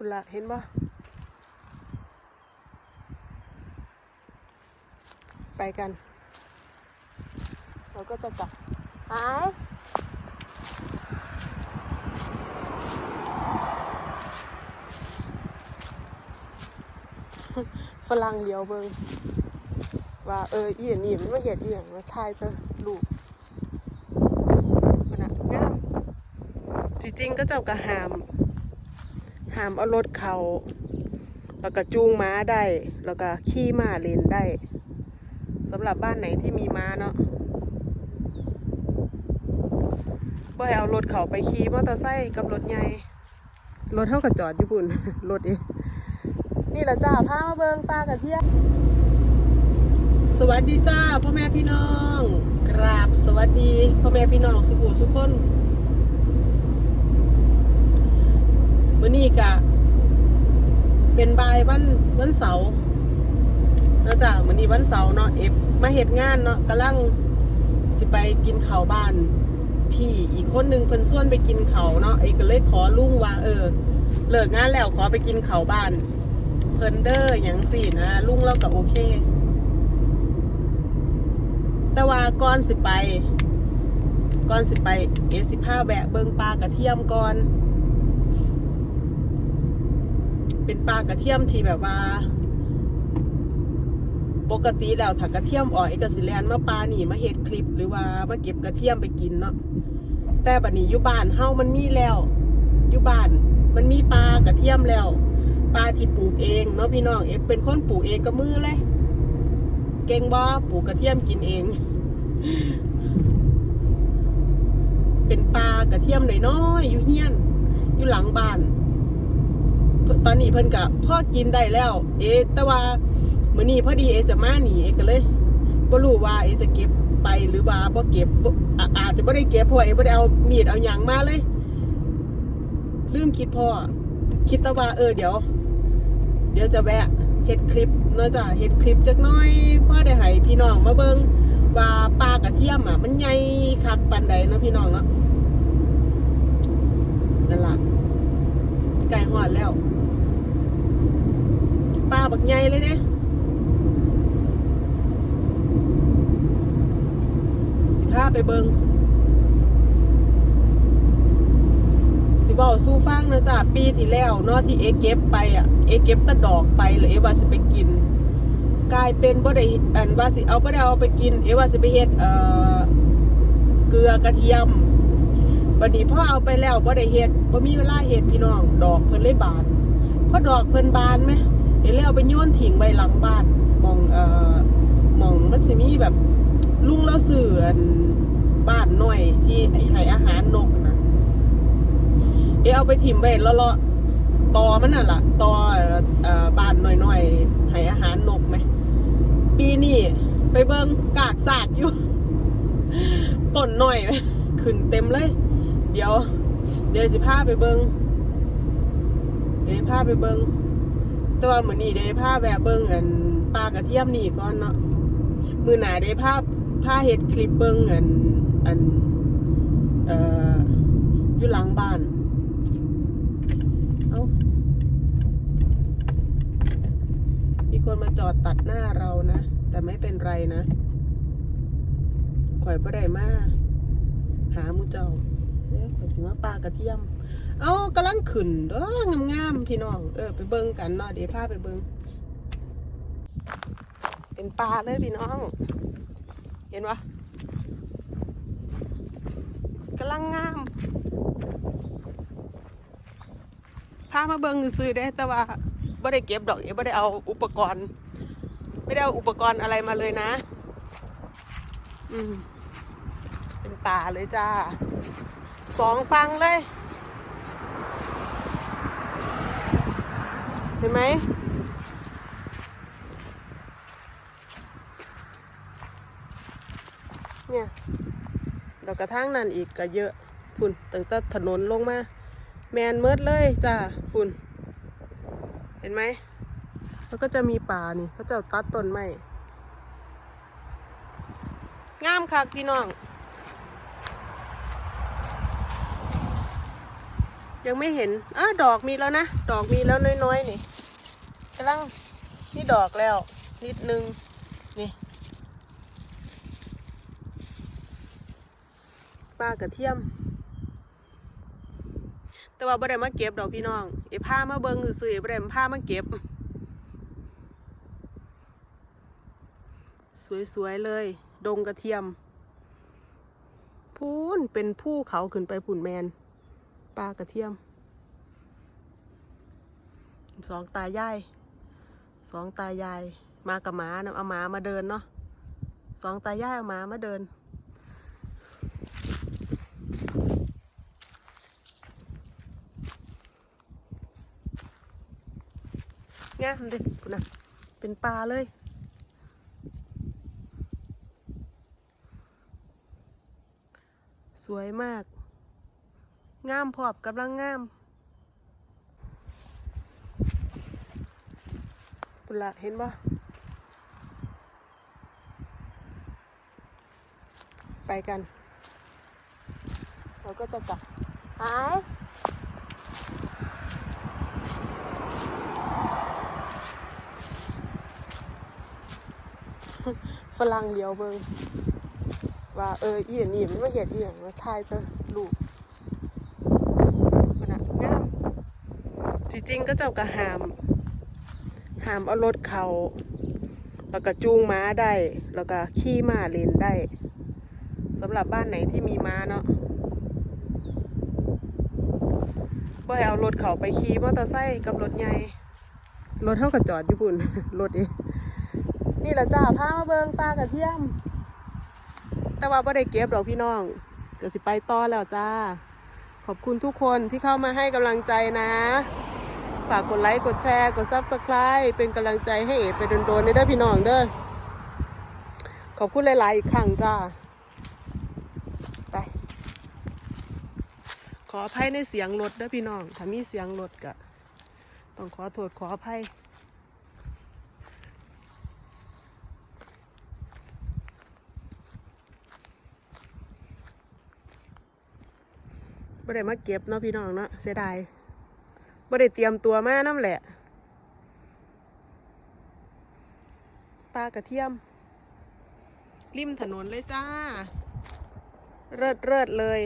ปุละเห็นบ่ไปกัน เราก็จะกลับหายฝรั่งเดียวเบิงว่าเออเอีอันนี่มันมาเห็ดอียังมาทายเตอลูกมันอะงามที่จริงก็เจ้ากระหาม หามเอารถเขาแล้วก็จูงม้าได้ แล้วก็ขี่ม้าเลนได้สำหรับบ้านไหนที่มีม้าเนาะบ่ให้เอารถเขาไปขี่มอเตอร์ไซค์กับรถใหญ่รถเท่ากับจอดญี่ปุ่นรถเองนี่แหละจ้าพามาเบิงปลากระเทียมสวัสดีจ้าพ่อแม่พี่น้อง กราบสวัสดีพ่อแม่พี่น้องสุขุสุขคน มื่อนี้กะเป็นบายวันวันเสาร์นะจ้ะมื่อนี้วันเสาร์เนาะเอฟมาเหตุงานเนาะกำลังสิไปกินข้าวบ้าน พี่อีกคนหนึ่งเพิ่นส่วนไปกินเขาเนาะเอกก็เลยขอลุงว่า เออ เลิกงานแล้วขอไปกินข้าวบ้าน เพิ่นเด้อหยังสินะลุงเราก็โอเค แต่ว่าก่อนสิไปก่อนสิไปเอสิพาแวะเบิงปลากระเทียมก่อน เป็นปลากระเทียมที่แบบว่า ปกติแล้วถ้ากระเทียมอ่อยกสิแลนมาปลาหนีมาเฮ็ดคลิป หรือว่ามาเก็บกระเทียมไปกินเนาะแต่บัดนี้อยู่บ้านเฮามันมีแล้วอยู่บ้าน มันมีปลากระเทียมแล้วปลาที่ปลูกเองเนาะพี่น้องเอฟเป็นคนปลูกเองกับมือเลย เก่งบ่ปลูกกระเทียมกินเอง เป็นปลากระเทียมหน้อยๆอยู่เฮียน อยู่หลังบ้าน ตอนนี้เพิ่นกะพ่อกินได้แล้ว เอแต่ว่ามื้อนี้พอดีเอจะมาหนีเอก็เลยบ่รู้ว่าเอจะเก็บไปหรือว่าบ่เก็บอาจจะบ่ได้เก็บเพราะเอะบ่ได้เอามีดเอาหยังมาเลย ลืมคิดพ่อ คิดแต่ว่าเออเดี๋ยว เดี๋ยวจะแวะเฮ็ดคลิปเนาะจ้ะเฮ็ดคลิปจักน้อยพ่อได้ให้พี่น้องมาเบิ่งว่าปลากระเทียมอะ มันใหญ่คักปานใดเนาะพี่น้องเนาะนั่นล่ะใกล้ฮอดแล้ว บักใหญ่เลยเนี่ยสิพาไปเบิงสิบอกสู้ฟังนะจ๊ะปีที่แล้วเนาะที่เอเก็บไปอะเอเก็บแตะดอกไปเลยเอว่าสิไปกิน กลายเป็นบ่ได้อันว่าสิเอาบ่ได้เอาไปกิน เอว่าสิไปเฮ็ดเอ่อเกลือกระเทียมบัดนี้พ่อเอาไปแล้วบ่ได้เฮ็ดบ่มีเวลาเฮ็ดพี่น้อง ดอกเพิ่นเลยบานพอดอกเพิ่นบานไหม เดี๋ยวเลยเอาไปโยนทิ้งไว้หลังบ้านมองเอ่อมองมันสิมีแบบลุงแล้วสื่ออันบ้านหน่อยที่ให้อาหารนกนะเดี๋ยวเอาไปถิ่มไว้เลาะๆตอมันน่ะล่ะตอเอ่อบ้านหน่อยๆให้อาหารนกไหมปีนี้ไปเบิ่งกากสากอยู่ต้นหน่อยไหมขึ้นเต็มเลย เดี๋ยว เดี๋ยวสิพาไปเบิงเดี๋ยวพาไปเบิง แต่ว่าเหมือนนี่ได้ผ้าแวะเบิ้งอันปลากระเทียมนี่ก่อนเนาะมือหนาได้ผ้าผ้าเฮ็ดคลิปเบิ้งอันอันเอ่ออยู่หลังบ้านเอามีคนมาจอดตัดหน้าเรานะ แต่ไม่เป็นไรนะข่อยบ่ได้มาหามูเจ้าเอ๊ะข่อยสิมาปลากระเทียม เอากำลังขึ้นเด้องามๆพี่น้อง เออ ไปเบิ่งกันเนาะเดี๋ยวพาไปเบิ่งเป็นปลาเลยพี่น้อง เห็นปะกำลังงามพามาเบิ่งซื้อได้แต่ว่าไม่ได้เก็บดอกไม่ได้เอาอุปกรณ์ ไม่ได้เอาอุปกรณ์อะไรมาเลยนะ อืมเป็นป่าเลยจ้าสองฟังเลย เห็นไหมเนี่ยดอกกระทั่งนั่นอีกก็เยอะพุ่นตั้งแต่ถนนลงมา แมนเมิดเลยจ้าพุ่น เห็นไหม แล้วก็จะมีป่านี่เขาจะตัดต้นไม้งามคักพี่น้อง ยังไม่เห็นอะดอกมีแล้วนะ ดอกมีแล้วน้อยๆนี่กำลังนี่ดอกแล้ว นิดนึง นี่ปลากระเทียม แต่ว่าบ่ได้มาเก็บดอกพี่น้องเอผ้ามาเบิ่งซื่อๆเอบ่ได้มาผ้ามาเก็บ สวยๆเลย ดงกระเทียมพูนเป็นผู้เขาขึ้นไปผุ่นแมน ปลากระเทียม สองตายายสองตายายมากับหมานะเอาหมามาเดินเนาะสองตายายเอาหมามาเดิน งามเด็คุณนะเป็นปลาเลยสวยมาก งามพอบกำลังงามปุละเห็นบ่ไปกัน เราก็จะกลับหายฝรั่งเดียวเบิงว่าเอออีอันนี่มันมาเห็ดอียงมาทายตัวลูกมันอะงาม ที่จริงก็เจ้ากระหาม หามเอารถเขา แล้วก็จูงม้าได้ แล้วก็ขี่ม้าเล่นได้สำหรับบ้านไหนที่มีม้าเนาะบ่ให้เอารถเขาไปขี่มอเตอร์ไซค์กับรถใหญ่รถเท่ากับจอดญี่ปุ่นรถเองนี่แหละจ้าพามาเบิงปลากระเทียม แต่ว่าไม่ได้เก็บหรอกพี่น้องเดี๋ยวสิไปต่อแล้วจ้า ขอบคุณทุกคนที่เข้ามาให้กำลังใจนะ ฝากกดไลค์กดแชร์กด Subscribe เป็นกำลังใจให้เอ๋ไปโดนๆในเด้อพี่น้องเด้อขอบคุณหลายๆอีกครั้งจ้าไป ขออภัยในเสียงรถเด้อพี่น้อง ถ้ามีเสียงรถก็ต้องขอโทษขออภัยบ่ได้มาเก็บเนาะพี่น้องเนาะเสียดาย บ่ได้เตรียมตัวมาน้ำแหละปลากระเทียม ริมถนนเลยจ้า เลิศเลิศเลย